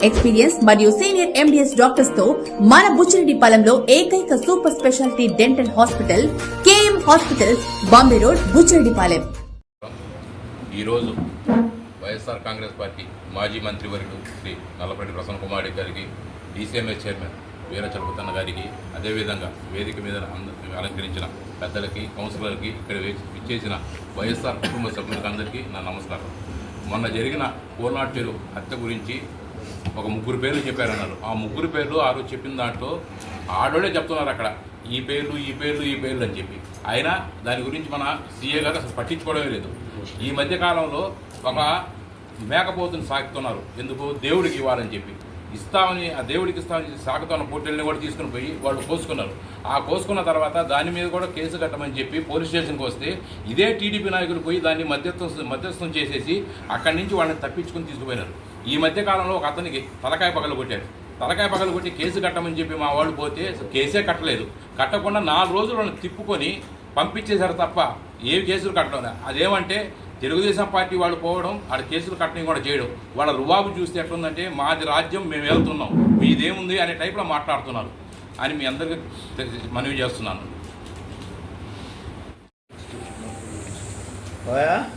Experience మరియు senior MDS డాక్టర్స్తో మన బుచ్చిరెడ్డిపాలెంలో ఏకైక super speciality dental hospital KM hospitals Bombay road Buchireddypalem ఈరోజు వైఎస్ఆర్ కాంగ్రెస్ పార్టీ మాజీ మంత్రివర్యులు శ్రీ నల్లపరెడ్డి ప్రసన్న కుమార్ గారికి డీసీఎంఎస్ చైర్మన్ వీర చలపతన్న గారికి అదేవిధంగా వేదిక మీద అలంకరించిన పెద్దలకి కౌన్సిలర్కి ఇక్కడ ఇచ్చేసిన విచ్చేసిన వైఎస్ఆర్ కుటుంబ సభ్యులకి అందరికీ నా నమస్కారం. మొన్న జరిగిన కోర్నాట్ చెరువు హత్య గురించి ఒక ముగ్గురు పేర్లు చెప్పారన్నారు. ఆ ముగ్గురు పేర్లు ఆ రోజు చెప్పిన దాంట్లో ఆడోళ్ళే చెప్తున్నారు అక్కడ. ఈ పేర్లు ఈ పేర్లు ఈ పేర్లు అని చెప్పి. అయినా దాని గురించి మన సీఏ గారు అసలు పట్టించుకోవడమే లేదు. ఈ మధ్యకాలంలో ఒక మేకపోతుని సాగుతున్నారు ఎందుకు? దేవుడికి ఇవ్వాలని చెప్పి. ఇస్తామని ఆ దేవుడికి ఇస్తామని సాగుతున్న పొట్టెల్ని కూడా తీసుకుని పోయి వాళ్ళు కోసుకున్నారు. ఆ కోసుకున్న తర్వాత దాని మీద కూడా కేసు కట్టమని చెప్పి పోలీస్ స్టేషన్కి వస్తే ఇదే టీడీపీ నాయకులు పోయి దాన్ని మధ్యస్థం మధ్యస్థం చేసేసి అక్కడి నుంచి వాళ్ళని తప్పించుకుని తీసుకుపోయినారు. ఈ మధ్య కాలంలో ఒక అతనికి తలకాయ పగలు కొట్టాడు. తలకాయ పగలు కొట్టి కేసు కట్టమని చెప్పి మా వాళ్ళు పోతే కేసే కట్టలేదు. కట్టకుండా నాలుగు రోజులు వాళ్ళని తిప్పుకొని పంపించేశారు తప్ప ఏ కేసులు కట్టడం అదేమంటే తెలుగుదేశం పార్టీ వాళ్ళు పోవడం ఆడ కేసులు కట్టడం కూడా చేయడం. వాళ్ళ రుబాబు చూస్తే ఎట్లుందంటే మాది రాజ్యం మేము వెళ్తున్నాం. మీదేముంది అనే టైప్లో మాట్లాడుతున్నారు. అని మీ అందరికీ మనవి చేస్తున్నాను. సరే.